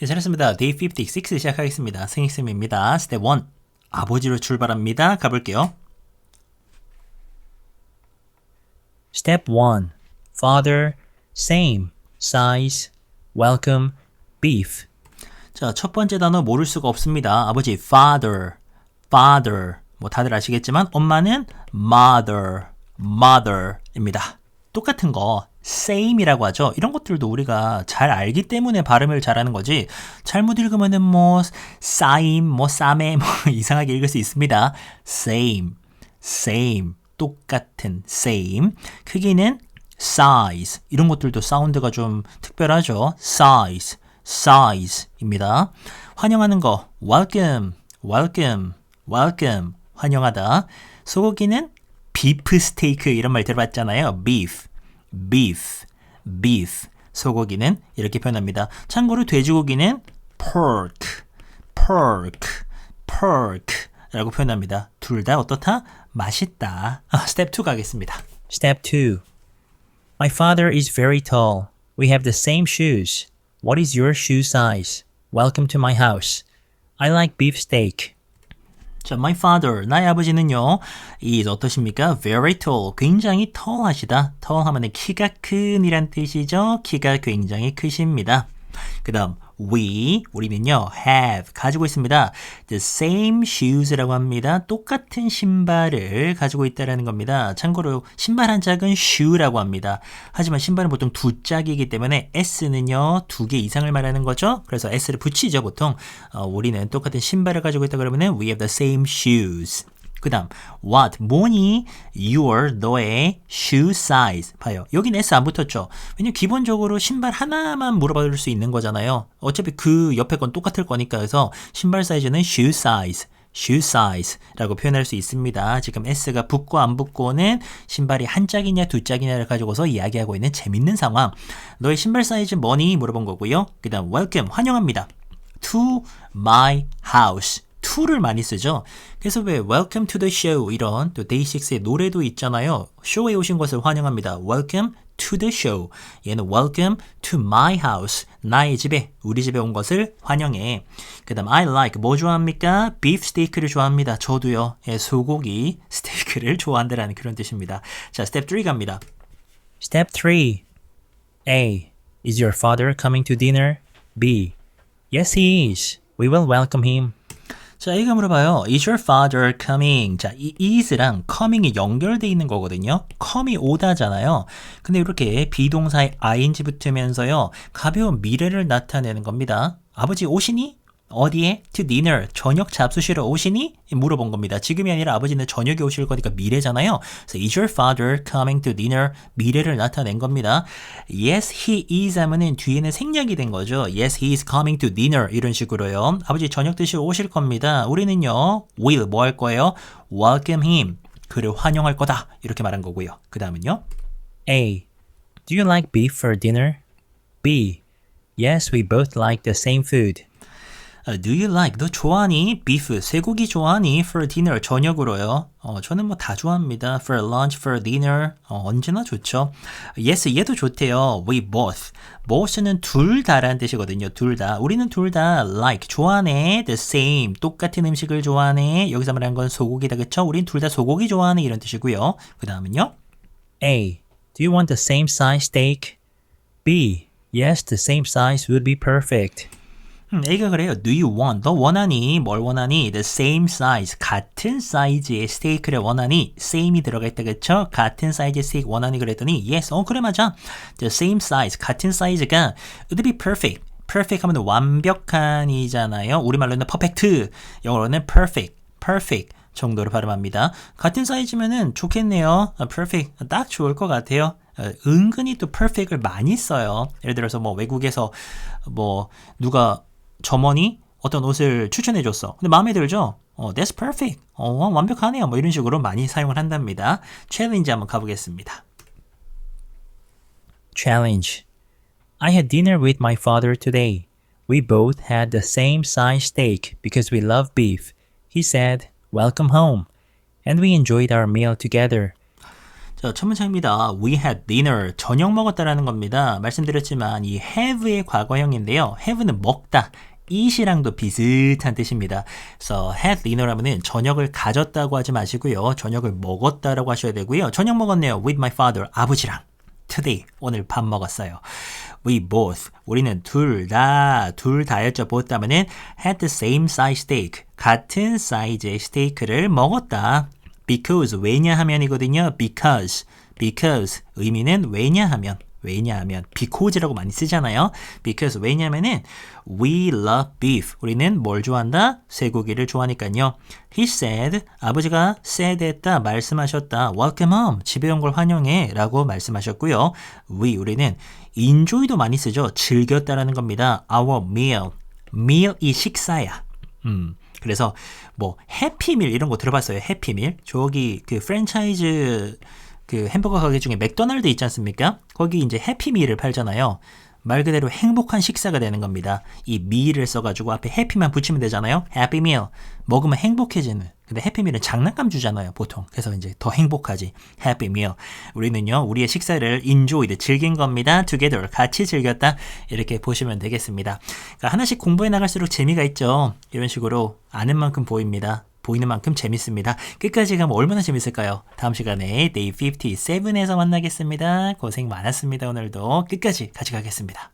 네, 잘했습니다. Day 56 시작하겠습니다. 승익쌤입니다. Step 1. 아버지로 출발합니다. 가볼게요. Step 1. Father, same, size, welcome, beef. 자, 첫 번째 단어 모를 수가 없습니다. 아버지 father, father. 뭐 다들 아시겠지만 엄마는 mother, mother입니다. 똑같은 거 same이라고 하죠. 이런 것들도 우리가 잘 알기 때문에 발음을 잘하는 거지. 잘못 읽으면은 뭐 싸임, 뭐 싸매 뭐 이상하게 읽을 수 있습니다. same, same. 똑같은 same. 크기는 size. 이런 것들도 사운드가 좀 특별하죠. size, size입니다. 환영하는 거 welcome, welcome, welcome. 환영하다. 소고기는 비프 스테이크 이런 말 들어봤잖아요. beef, beef, beef. 소고기는 이렇게 표현합니다. 참고로 돼지고기는 pork, pork, pork 라고 표현합니다. 둘 다 어떻다? 맛있다. 아, 스텝 2 가겠습니다. Step 2. My father is very tall. We have the same shoes. What is your shoe size? Welcome to my house. I like beef steak. 자, my father, 나의 아버지는요, is 어떠십니까? very tall, 굉장히 tall하시다. tall 하면 키가 큰 이란 뜻이죠. 키가 굉장히 크십니다. 그 다음, we, 우리는요, have, 가지고 있습니다. the same shoes라고 합니다. 똑같은 신발을 가지고 있다라는 겁니다. 참고로, 신발 한 짝은 shoe라고 합니다. 하지만 신발은 보통 두 짝이기 때문에 s는요, 두 개 이상을 말하는 거죠. 그래서 s를 붙이죠, 보통. 어, 우리는 똑같은 신발을 가지고 있다 그러면은 we have the same shoes. 그 다음, what, 뭐니? your, 너의 shoe size. 봐요. 여긴 S 안 붙었죠? 왜냐면 기본적으로 신발 하나만 물어볼 수 있는 거잖아요. 어차피 그 옆에 건 똑같을 거니까. 그래서 신발 사이즈는 shoe size. shoe size라고 표현할 수 있습니다. 지금 S가 붙고 안 붙고는 신발이 한 짝이냐 두 짝이냐를 가지고서 이야기하고 있는 재밌는 상황. 너의 신발 사이즈 뭐니? 물어본 거고요. 그 다음, welcome, 환영합니다. to my house. To를 많이 쓰죠. 그래서 왜 welcome to the show 이런 또 데이식스의 노래도 있잖아요. 쇼에 오신 것을 환영합니다. welcome to the show. 얘는 welcome to my house. 나의 집에, 우리 집에 온 것을 환영해. 그 다음 I like 뭐 좋아합니까? beef steak를 좋아합니다. 저도요. 예, 소고기 스테이크를 좋아한다라는 그런 뜻입니다. 자, 스텝 3 갑니다. Step 3. A. Is your father coming to dinner? B. Yes, he is. We will welcome him. 자, 이거 물어봐요. Is your father coming? 자, 이 is랑 coming이 연결돼 있는 거거든요. com이 오다잖아요. 근데 이렇게 비동사에 ing 붙으면서요. 가벼운 미래를 나타내는 겁니다. 아버지 오시니? 어디에? To dinner. 저녁 잡수시러 오시니? 물어본 겁니다. 지금이 아니라 아버지는 저녁에 오실 거니까 미래잖아요. 그래서 is your father coming to dinner? 미래를 나타낸 겁니다. Yes, he is 하면은 뒤에는 생략이 된 거죠. Yes, he is coming to dinner. 이런 식으로요. 아버지 저녁 드시러 오실 겁니다. 우리는요, will 뭐 할 거예요? welcome him. 그를 환영할 거다. 이렇게 말한 거고요. 그 다음은요. A. Do you like beef for dinner? B. Yes, we both like the same food. 아, Do you like? 너 좋아하니? beef, 쇠고기 좋아하니? for dinner, 저녁으로요. 어, 저는 뭐 다 좋아합니다. for lunch, for dinner, 어, 언제나 좋죠. yes, 얘도 좋대요. we both. both는 둘 다라는 뜻이거든요. 둘 다. 우리는 둘 다 like, 좋아하네. the same, 똑같은 음식을 좋아하네. 여기서 말하는 건 소고기다, 그쵸? 우린 둘 다 소고기 좋아하네. 이런 뜻이고요. 그 다음은요. A. Do you want the same size steak? B. Yes, the same size would be perfect. 음, A가 그래요. Do you want? 너 원하니? 뭘 원하니? The same size. 같은 사이즈의 스테이크를 원하니? same이 들어가 있다 그쵸? 같은 사이즈의 스테이크 원하니 그랬더니 yes. 어 그래 맞아. The same size. 같은 사이즈가 would be perfect. perfect 하면 완벽한이잖아요. 우리말로는 perfect. 영어로는 perfect. perfect. 정도로 발음합니다. 같은 사이즈면은 좋겠네요. 아, perfect. 딱 좋을 것 같아요. 어, 은근히 또 perfect을 많이 써요. 예를 들어서 뭐 외국에서 뭐 누가 점원이 어떤 옷을 추천해 줬어. 근데 마음에 들죠? 어, that's perfect. 어, 완벽하네요. 뭐 이런 식으로 많이 사용을 한답니다. 챌린지 한번 가보겠습니다. Challenge. I had dinner with my father today. We both had the same size steak because we love beef. He said, Welcome home. And we enjoyed our meal together. 자, 첫 문장입니다. We had dinner. 저녁 먹었다라는 겁니다. 말씀드렸지만 이 have의 과거형인데요. have는 먹다. eat이랑도 비슷한 뜻입니다. 그래서 had dinner 하면은 저녁을 가졌다고 하지 마시고요. 저녁을 먹었다라고 하셔야 되고요. 저녁 먹었네요. with my father. 아버지랑. today. 오늘 밥 먹었어요. We both. 우리는 둘 다, 둘 다였죠. both 하면은 had the same size steak. 같은 사이즈의 스테이크를 먹었다. Because 왜냐하면이거든요. because because 의미는 왜냐하면 왜냐하면 because라고 많이 쓰잖아요. because 왜냐하면은 we love beef 우리는 뭘 좋아한다? 쇠고기를 좋아하니까요. He said 아버지가 said 했다 말씀하셨다. Welcome home 집에 온 걸 환영해라고 말씀하셨고요. We 우리는 enjoy도 많이 쓰죠. 즐겼다라는 겁니다. Our meal meal이 식사야. 음. 그래서 뭐 해피밀 이런 거 들어봤어요. 해피밀. 저기 그 프랜차이즈 그 햄버거 가게 중에 맥도날드 있지 않습니까? 거기 이제 해피밀을 팔잖아요. 말 그대로 행복한 식사가 되는 겁니다. 이 meal을 써가지고 앞에 해피만 붙이면 되잖아요. happy meal. 먹으면 행복해지는. 근데 해피밀은 장난감 주잖아요, 보통. 그래서 이제 더 행복하지. meal. 우리는요, 우리의 식사를 enjoyed, 즐긴 겁니다. together, 같이 즐겼다. 이렇게 보시면 되겠습니다. 그러니까 하나씩 공부해 나갈수록 재미가 있죠. 이런 식으로 아는 만큼 보입니다. 보이는 만큼 재밌습니다. 끝까지 가면 얼마나 재밌을까요? 다음 시간에 Day 57에서 만나겠습니다. 고생 많았습니다. 오늘도 끝까지 같이 가겠습니다.